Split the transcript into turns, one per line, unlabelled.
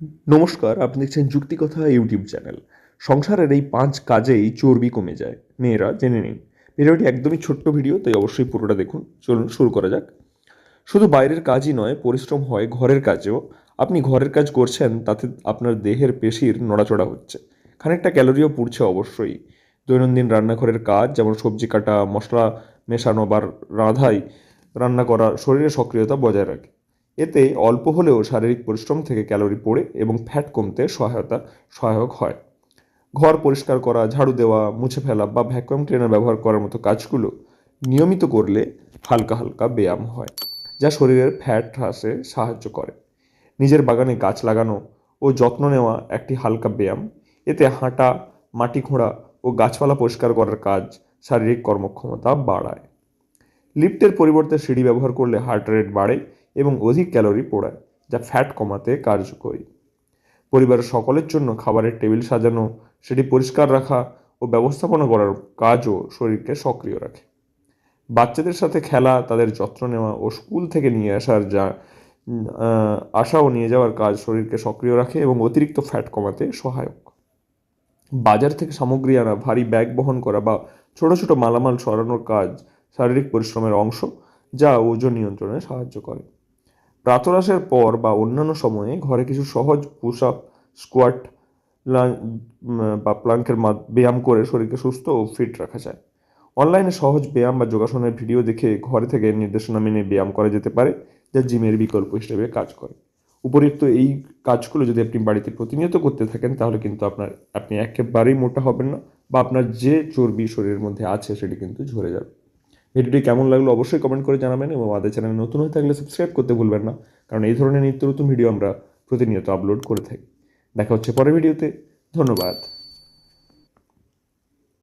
নমস্কার, আপনি দেখছেন যুক্তিকথা ইউটিউব চ্যানেল। সংসারের এই পাঁচ কাজেই চর্বি কমে যায়। মেয়েরা, জেনে নিন। ভিডিওটি একদমই ছোট্ট ভিডিও, তাই অবশ্যই পুরোটা দেখুন। চলুন শুরু করা যাক। শুধু বাইরের কাজই নয়, পরিশ্রম হয় ঘরের কাজেও। আপনি ঘরের কাজ করছেন, তাতে আপনার দেহের পেশির নড়াচড়া হচ্ছে। খানিকটা ক্যালোরিও পুড়ছে অবশ্যই। দৈনন্দিন রান্নাঘরের কাজ, যেমন সবজি কাটা, মশলা মেশানো বা রাঁধাই রান্না করা, শরীরে সক্রিয়তা বজায় রাখে। এতে অল্প হলেও শারীরিক পরিশ্রম থেকে ক্যালোরি পড়ে এবং ফ্যাট কমতে সহায়তা সহায়ক হয়। ঘর পরিষ্কার করা, ঝাড়ু দেওয়া, মুছে ফেলা বা ভ্যাকুয়াম ক্লিনার ব্যবহার করার মতো কাজগুলো নিয়মিত করলে হালকা হালকা ব্যায়াম হয়, যা শরীরের ফ্যাট হ্রাসে সাহায্য করে। নিজের বাগানে গাছ লাগানো ও যত্ন নেওয়া একটি হালকা ব্যায়াম। এতে হাঁটা, মাটি খোঁড়া ও গাছপালা পরিষ্কার করার কাজ শারীরিক কর্মক্ষমতা বাড়ায়। লিফটের পরিবর্তে সিঁড়ি ব্যবহার করলে হার্ট রেট বাড়ে এবং অধিক ক্যালোরি পোড়ায়, যা ফ্যাট কমাতে কার্যকরী। পরিবারের সকলের জন্য খাবারের টেবিল সাজানো, সেটি পরিষ্কার রাখা ও ব্যবস্থাপনা করার কাজও শরীরকে সক্রিয় রাখে। বাচ্চাদের সাথে খেলা, তাদের যত্ন নেওয়া ও স্কুল থেকে নিয়ে আসার যা আসা ও নিয়ে যাওয়ার কাজ শরীরকে সক্রিয় রাখে এবং অতিরিক্ত ফ্যাট কমাতে সহায়ক। বাজার থেকে সামগ্রী আনা, ভারী ব্যাগ বহন করা বা ছোট ছোট মালামাল সরানোর কাজ শারীরিক পরিশ্রমের অংশ, যা ওজন নিয়ন্ত্রণে সাহায্য করে। প্রাতরাশের পর বা অন্যান্য সময়ে ঘরে কিছু সহজ পুশ আপ স্কোয়াট বা প্লাঙ্কের ব্যায়াম করে শরীরকে সুস্থ ও ফিট রাখা যায়। অনলাইনে সহজ ব্যায়াম বা যোগাসনের ভিডিও দেখে ঘরে থেকে নির্দেশনা মেনে ব্যায়াম করা যেতে পারে, যা জিমের বিকল্প হিসেবে কাজ করে। উপরিক্ত এই কাজগুলো যদি আপনি বাড়িতে প্রতিনিয়ত করতে থাকেন, তাহলে কিন্তু আপনার, আপনি একেবারেই মোটা হবেন না বা আপনার যে চর্বি শরীরের মধ্যে আছে, সেটি কিন্তু ঝরে যাবে। ভিডিওটি কেমন লাগল অবশ্যই কমেন্ট করে জানাবেন এবং আমাদের চ্যানেলে নতুন হয়ে থাকলে সাবস্ক্রাইব করতে ভুলবেন না, কারণ এই ধরনের নিত্য নতুন ভিডিও আমরা প্রতিনিয়ত আপলোড করে থাকি। দেখা হচ্ছে পরের ভিডিওতে ধন্যবাদ।